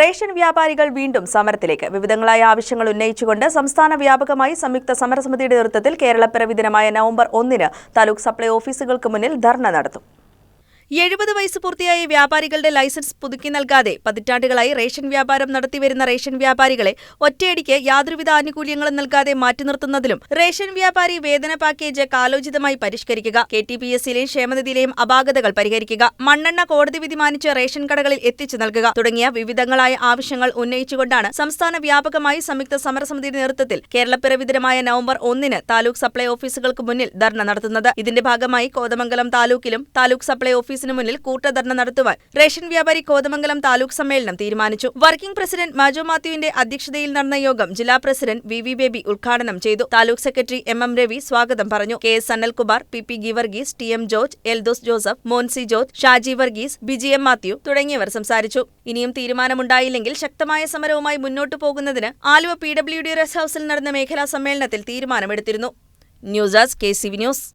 Ration വ്യാപാരികൾ വീണ്ടും സമരത്തിലേക്ക്. വിവിധങ്ങളായ ആവശ്യങ്ങൾ ഉന്നയിച്ചുകൊണ്ട് സംസ്ഥാന വ്യാപകമായി സംയുക്ത സമരസമിതിയുടെ നേതൃത്വത്തിൽ കേരളപ്പിറവി ദിനമായ നവംബർ ഒന്നിന് താലൂക്ക് സപ്ലൈ ഓഫീസുകൾക്ക് മുന്നിൽ ധർണ നടത്തും. എഴുപത് വയസ്സ് പൂർത്തിയായ വ്യാപാരികളുടെ ലൈസൻസ് പുതുക്കി നൽകാതെ പതിറ്റാണ്ടുകളായി റേഷൻ വ്യാപാരം നടത്തിവരുന്ന റേഷൻ വ്യാപാരികളെ ഒറ്റയടിക്ക് യാതൊരുവിധ ആനുകൂല്യങ്ങളും നൽകാതെ മാറ്റി നിർത്തുന്നതിലും റേഷൻ വ്യാപാരി വേതന പാക്കേജ് കാലോചിതമായി പരിഷ്കരിക്കുക. കെ ടി പി എസ് സിയിലെയും ക്ഷേമനിധിയിലെയും അപാകതകൾ പരിഹരിക്കുക. മണ്ണെണ്ണ കോടതി വിധി മാനിച്ച് റേഷൻ കടകളിൽ എത്തിച്ചു നൽകുക. തുടങ്ങിയ വിവിധങ്ങളായ ആവശ്യങ്ങൾ ഉന്നയിച്ചുകൊണ്ടാണ് സംസ്ഥാന വ്യാപകമായി സംയുക്ത സമരസമിതിയുടെ നേതൃത്വത്തിൽ കേരളപ്പിറവി ദിനമായ നവംബർ ഒന്നിന് താലൂക്ക് സപ്ലൈ ഓഫീസുകൾക്ക് മുന്നിൽ ധർണ നടത്തുന്നത്. ഇതിന്റെ ഭാഗമായി കോതമംഗലം താലൂക്കിലും താലൂക്ക് സപ്ലൈ ഓഫീസിന് മുന്നിൽ കൂട്ടധർണ നടത്തുവാൻ റേഷൻ വ്യാപാരി കോതമംഗലം താലൂക്ക് സമ്മേളനം തീരുമാനിച്ചു. വർക്കിംഗ് പ്രസിഡന്റ് മാജോ മാത്യുവിന്റെ അധ്യക്ഷതയിൽ നടന്ന യോഗം ജില്ലാ പ്രസിഡന്റ് വി വി ബേബി ഉദ്ഘാടനം ചെയ്തു. Taluk secretary M M Ravi സ്വാഗതം പറഞ്ഞു. K S Analkumar P P Geevarghese T M George Eldhose Joseph Monsy George Shaji Varghese Biji M Mathew തുടങ്ങിയവർ സംസാരിച്ചു. ഇനിയും തീരുമാനമുണ്ടായില്ലെങ്കിൽ ശക്തമായ സമരവുമായി മുന്നോട്ടു പോകുന്നതിന് Aluva P W D rest ഹൌസിൽ നടന്ന മേഖലാ സമ്മേളനത്തിൽ തീരുമാനമെടുത്തിരുന്നു. News desk K C V news.